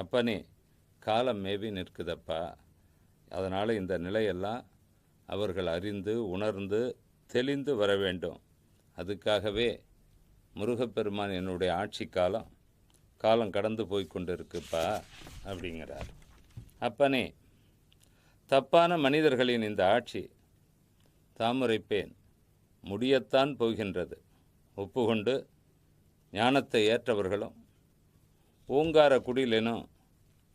அப்பனே காலம் மேவி நிற்குதப்பா. அதனால் இந்த நிலையெல்லாம் அவர்கள் அறிந்து உணர்ந்து தெளிந்து வர வேண்டும். அதுக்காகவே முருகப்பெருமான் என்னுடைய ஆட்சி காலம் காலம் கடந்து போய் கொண்டிருக்குப்பா அப்படிங்கிறார். அப்பனே தப்பான மனிதர்களின் இந்த ஆட்சி தாமரைப்பேன் முடியத்தான் போகின்றது. ஒப்புக்கொண்டு ஞானத்தை ஏற்றவர்களும் பூங்கார குடிலெனும்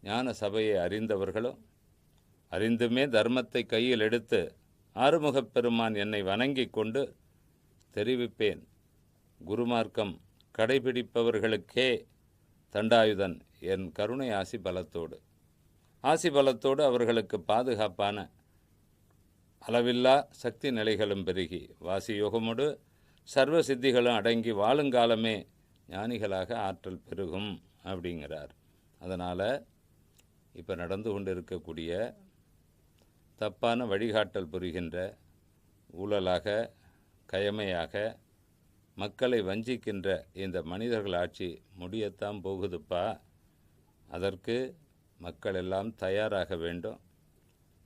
ஞான சபையை அறிந்தவர்களும் அறிந்துமே தர்மத்தை கையில் எடுத்து ஆறுமுகப் பெருமான் என்னை வணங்கிக் கொண்டு தெரிவிப்பேன். குருமார்க்கம் கடைபிடிப்பவர்களுக்கே தண்டாயுதன் என் கருணை ஆசி பலத்தோடு ஆசி பலத்தோடு அவர்களுக்கு பாதுகாப்பான அளவில்லா சக்தி நிலைகளும் பெருகி வாசி யோகமோடு சர்வ சித்திகளும் அடங்கி வாழுங்காலமே ஞானிகளாக ஆற்றல் பெருகும். அப்படிங்கிறார். அதனால் இப்போ நடந்து கொண்டு இருக்கக்கூடிய தப்பான வழிகாட்டல் புரிகின்ற ஊழலாக கயமையாக மக்களை வஞ்சிக்கின்ற இந்த மனிதர்கள் ஆட்சி முடியத்தான் போகுதுப்பா. அதற்கு மக்கள் எல்லாம் தயாராக வேண்டும்.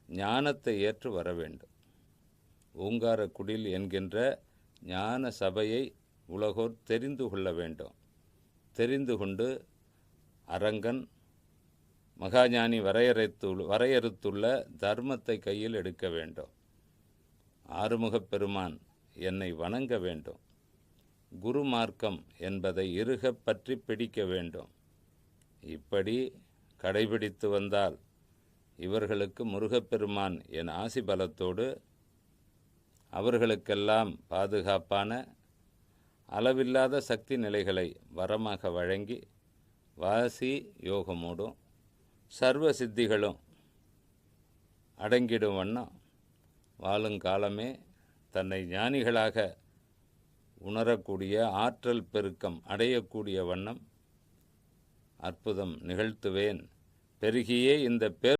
ஞானத்தை ஏற்று வர வேண்டும். ஓங்கார குடில் என்கின்ற ஞான சபையை உலகோர் தெரிந்து கொள்ள வேண்டும். தெரிந்து கொண்டு அரங்கன் மகாஞானி வரையறைத்து வரையறுத்துள்ள தர்மத்தை கையில் எடுக்க வேண்டும். ஆறுமுகப் பெருமான் என்னை வணங்க வேண்டும். குரு மார்க்கம் என்பதை இறுக பற்றி பிடிக்க வேண்டும். இப்படி கடைபிடித்து வந்தால் இவர்களுக்கு முருகப்பெருமான் என் ஆசி பலத்தோடு அவர்களுக்கெல்லாம் பாதுகாப்பான அளவில்லாத சக்தி நிலைகளை வரமாக வழங்கி வாசி யோகமோடும் சர்வ சித்திகளும் அடங்கிடும் வண்ணம் வாழுங்காலமே தன்னை ஞானிகளாக உணரக்கூடிய ஆற்றல் பெருக்கம் அடையக்கூடிய வண்ணம் அற்புதம் நிகழ்த்துவேன். பெருகியே இந்த பேர்